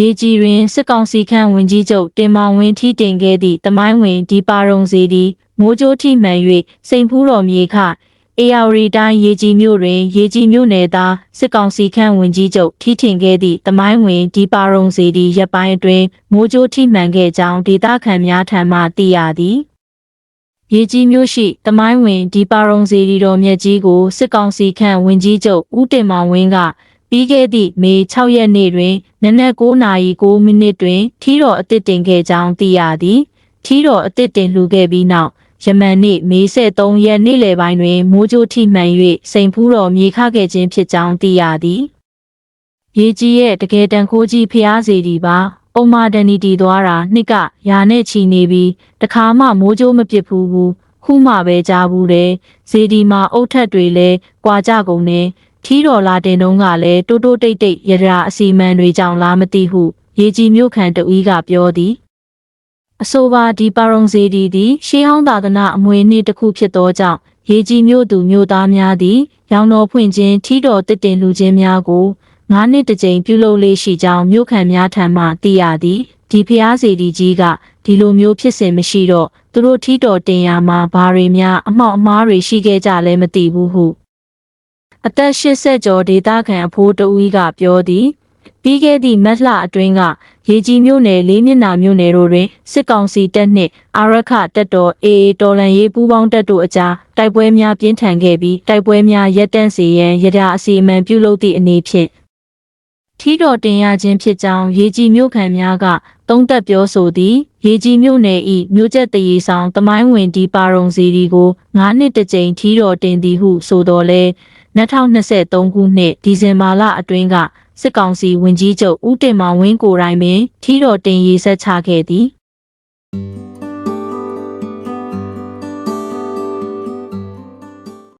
ရေကြီးတွင်စစ်ကောင်စီခန့်ဝင်ကြီးချုပ်တင်မောင်ဝင်းထီတင်ခဲ့သည့်တမိုင်းဝင်ဒီပါရုံစီဒီမိုးကြိုးထိမှန်၍စိန်ဖူးတော်မြေခအေယာဝတီတိုင်းရေကြီးမြို့တွင်ရေကြီးမြို့နယ်သားစစ်ကောင်စီခန့်ဝင်ကြီးချုပ်ထီတင်ခဲ့သည့်တမိုင်းဝင်ဒီပါရုံစီဒီရပ်ပိုင်းအတွင်းမိုးကြိုးထိမှန်ခဲ့ကြောင်းဒေသခံများထံမှသိရသည်ရေကြီးမျိုးရှိတမိုင်းဝင်ဒီပါရုံစီရီတော်မြက်ကြီးကိုစစ်ကောင်စီခန့်ဝင်ကြီးချုပ်ဦးတင်မောင်ဝင်းက ပြီးခဲ့သည့်မေ6ရက်နေ့တွင်နနက်9နာရီ9မိနစ်တွင်ထီတော်အသစ်တင်ခဲ့ကြောင်းသိရသည်ထီတော်အသစ်တင်လှူခဲ့ပြီးနောက်ယမန်နေ့မေ23ရက်နေ့လယ်ပိုင်းတွင်မိုးကြိုးထိမှန်၍စိန်ဖူးတော်မြေခခဲ့ခြင်းဖြစ်ကြောင်းသိရသည်ရေကြီးရဲ့တကယ်တန်ခိုးကြီးဖျားစီဒီပါပုံမာဒနီတီသွားတာနှစ်ကရာနဲ့ချီနေပြီးတခါမှမိုးကြိုးမပစ်ဘူးဘူးခုမှပဲကြားဘူးတယ်ဇေဒီမှာအုတ်ထက်တွေလဲကွာကြကုန်နေ ထီးတော်လာတင်တုံးကလည်းတိုးတိုးတိတ်တိတ်ရရာအစီမံတွေကြောင့်လားမသိဟုရေကြီးမြို့ခံတဦးကပြောသည်အဆိုပါဒီပါရုံဇေဒီသည်ရှေးဟောင်းသာသနာအမွေနေ့တစ်ခုဖြစ်သောကြောင့်ရေကြီးမြို့သူမြို့သားများသည်ရောင်တော်ဖွင့်ခြင်းထီတော်တစ်တင်လူခြင်းများကိုငါးနှစ်တစ်ကြိမ်ပြုလုပ်လေးရှိကြောင်းမြို့ခံများထံမှသိရသည်ဒီဖျားစီဒီကြီးကဒီလိုမျိုးဖြစ်စဉ်မရှိတော့သူတို့ထီတော်တင်ရမှာဘာတွေများအမောက်အမားတွေရှိခဲ့ကြလဲမသိဘူးဟု အသက်80ကျော်ဒေသခံအဖိုးတဦးကပြောသည်ပြီးခဲ့သည့်မတ်လအတွင်းကရေကြီးမြို့နယ်လေးမျက်နှာမြို့နယ်တို့တွင်စစ်ကောင်စီတပ်နှင့်အာရခတပ်တော် AA တော်လန်ရေးပူးပေါင်းတပ်တို့အကြားတိုက်ပွဲများပြင်းထန်ခဲ့ပြီးတိုက်ပွဲများရပ်တန့်စေရန်ရဒအစီအမံပြုလုပ်သည့်အနေဖြင့်ထီတော်တင်ရခြင်းဖြစ်ကြောင်းရေကြီးမြို့ခံများကသုံးသက်ပြောဆိုသည်ရေကြီးမြို့နယ်၏မြို့ကျက်တရီဆောင်တမိုင်းဝင်ဒီပါရုံစီဒီကို9နှစ်တစ်ကြိမ်ထီတော်တင်သည်ဟုဆိုတော်လဲ 2023ခုနှစ်ဒီဇင်ဘာလအတွင်းကစစ်ကောင်စီဝင်ကြီးချုပ်ဦးတင်မောင်ဝင်းကိုယ်တိုင်ပင်ထီတော်တင်ရေးဆက်ချခဲ့သည်